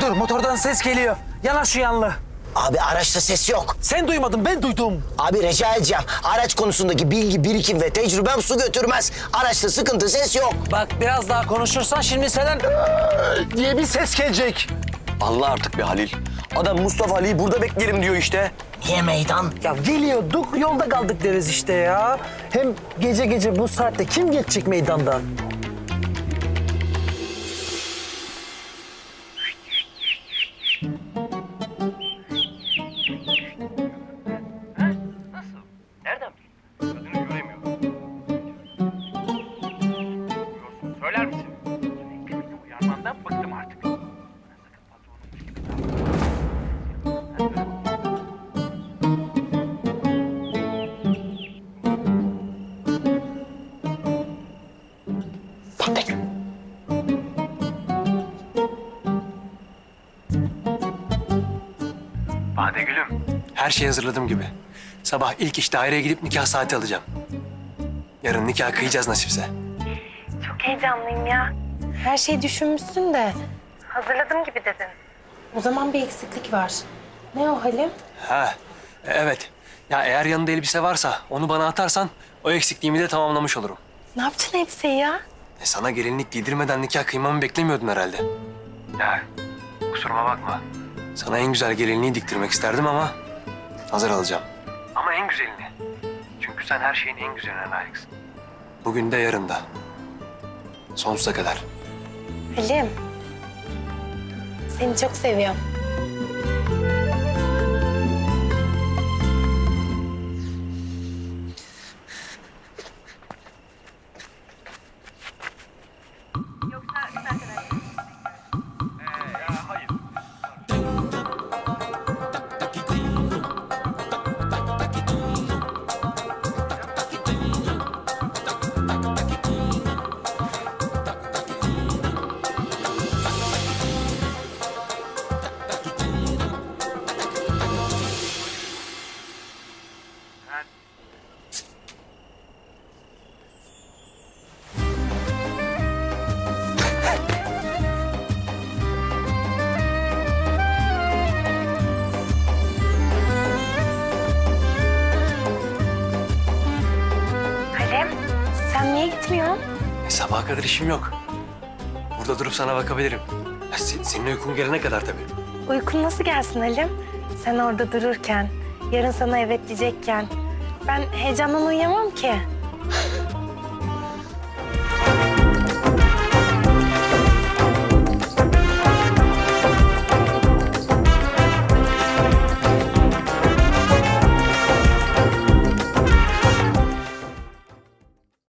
Dur motordan ses geliyor. Yana şu yanlı. Abi araçta ses yok. Sen duymadın ben duydum. Abi rica edeceğim. Araç konusundaki bilgi, birikim ve tecrübem su götürmez. Araçta sıkıntı, ses yok. Bak biraz daha konuşursan şimdi senden diye bir ses gelecek. Allah artık bir Halil. Adam Mustafa Ali'yi burada bekleyelim diyor işte. Niye meydan? Ya geliyorduk yolda kaldık deriz işte ya. Hem gece gece bu saatte kim geçecek meydandan? Nereden bildin? Kadını göremiyorum. Görüyorsun, söyler misin? Sürekli uyarmandan bıktım artık. Bana sakın patronummuş gibi davranma. Bade gülüm. Her şeyi hazırladım gibi. Sabah ilk iş daireye gidip nikah saati alacağım. Yarın nikah kıyacağız nasipse. Çok heyecanlıyım ya. Her şeyi düşünmüşsün de hazırladım gibi dedin. O zaman bir eksiklik var. Ne o Halim? Ha, e- evet. Ya eğer yanında elbise varsa onu bana atarsan o eksikliğimi de tamamlamış olurum. Ne yapacaksın elbiseyi ya? E sana gelinlik giydirmeden nikah kıymamı beklemiyordun herhalde. Ya kusuruma bakma. Sana en güzel gelinliği diktirmek isterdim ama hazır alacağım. Ama en güzelini. Çünkü sen her şeyin en güzeline layıksın. Bugün de yarın da. Sonsuza kadar. Halim. Seni çok seviyorum. Sen gitmiyorsun? E, sabaha kadar işim yok. Burada durup sana bakabilirim. Ha, se- senin uykun gelene kadar tabii. Uykun nasıl gelsin Halim? Sen orada dururken, yarın sana evet diyecekken. Ben heyecandan uyuyamam ki.